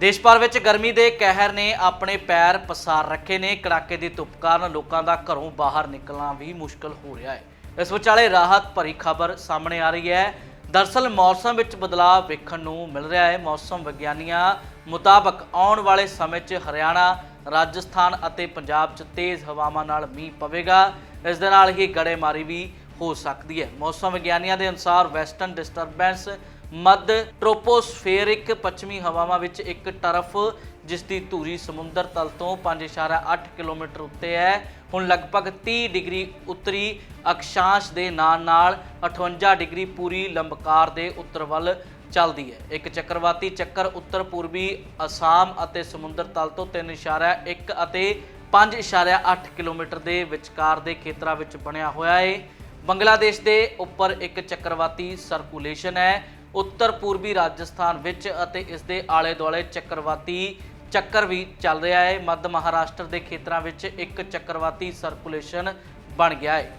ਦੇਸ਼ ਭਰ ਵਿੱਚ ਗਰਮੀ ਦੇ ਕਹਿਰ ਨੇ ਆਪਣੇ ਪੈਰ ਪਸਾਰ ਰੱਖੇ ਨੇ। ਕੜਾਕੇ ਦੀ ਧੁੱਪ ਕਾਰਨ ਲੋਕਾਂ ਦਾ ਘਰੋਂ ਬਾਹਰ ਨਿਕਲਣਾ ਵੀ ਮੁਸ਼ਕਲ ਹੋ ਰਿਹਾ ਹੈ। ਇਸ ਵਿਚਾਲੇ ਰਾਹਤ ਭਰੀ ਖਬਰ ਸਾਹਮਣੇ ਆ ਰਹੀ ਹੈ। ਦਰਸਲ ਮੌਸਮ ਵਿੱਚ ਬਦਲਾਅ ਵੇਖਣ ਨੂੰ ਮਿਲ ਰਿਹਾ ਹੈ। ਮੌਸਮ ਵਿਗਿਆਨੀਆਂ ਮੁਤਾਬਕ ਆਉਣ ਵਾਲੇ ਸਮੇਂ 'ਚ ਹਰਿਆਣਾ, ਰਾਜਸਥਾਨ ਅਤੇ ਪੰਜਾਬ 'ਚ ਤੇਜ਼ ਹਵਾਵਾਂ ਨਾਲ ਮੀਂਹ ਪਵੇਗਾ। ਇਸ ਦੇ ਨਾਲ ਹੀ ਗੜੇਮਾਰੀ ਵੀ ਹੋ ਸਕਦੀ ਹੈ। ਮੌਸਮ ਵਿਗਿਆਨੀਆਂ ਦੇ ਅਨੁਸਾਰ ਵੈਸਟਰਨ ਡਿਸਟਰਬੈਂਸ ਮੱਧ ਟ੍ਰੋਪੋਸਫੇਰਿਕ ਪੱਛਮੀ ਹਵਾਵਾਂ ਵਿੱਚ ਇੱਕ ਟਰਫ ਜਿਸ ਦੀ ਧੂਰੀ ਸਮੁੰਦਰ ਤਲ ਤੋਂ 5.8 ਕਿਲੋਮੀਟਰ ਉੱਤੇ ਹੈ। ਹੁਣ ਲਗਭਗ 30 ਡਿਗਰੀ ਉੱਤਰੀ ਅਕਸ਼ਾਂਸ਼ ਦੇ ਨਾਲ ਨਾਲ 58 ਡਿਗਰੀ ਪੂਰੀ ਲੰਬਕਾਰ ਦੇ ਉੱਤਰ ਵੱਲ ਚੱਲਦੀ ਹੈ। ਇੱਕ ਚੱਕਰਵਾਤੀ ਚੱਕਰ ਉੱਤਰ ਪੂਰਬੀ ਅਸਾਮ ਅਤੇ ਸਮੁੰਦਰ ਤਲ ਤੋਂ 3.1 ਅਤੇ 5.8 ਕਿਲੋਮੀਟਰ ਦੇ ਵਿਚਕਾਰ ਦੇ ਖੇਤਰਾਂ ਵਿੱਚ ਬਣਿਆ ਹੋਇਆ ਹੈ। ਬੰਗਲਾਦੇਸ਼ ਦੇ ਉੱਪਰ ਇੱਕ ਚੱਕਰਵਾਤੀ ਸਰਕੂਲੇਸ਼ਨ ਹੈ। ਉੱਤਰ ਪੂਰਬੀ ਰਾਜਸਥਾਨ ਵਿੱਚ ਅਤੇ ਇਸ ਦੇ ਆਲੇ ਦੁਆਲੇ ਚੱਕਰਵਾਤੀ ਚੱਕਰ ਵੀ ਚੱਲ ਰਿਹਾ ਹੈ। ਮੱਧ ਮਹਾਰਾਸ਼ਟਰ ਦੇ ਖੇਤਰਾਂ ਵਿੱਚ ਇੱਕ ਚੱਕਰਵਾਤੀ ਸਰਕੂਲੇਸ਼ਨ ਬਣ ਗਿਆ ਹੈ।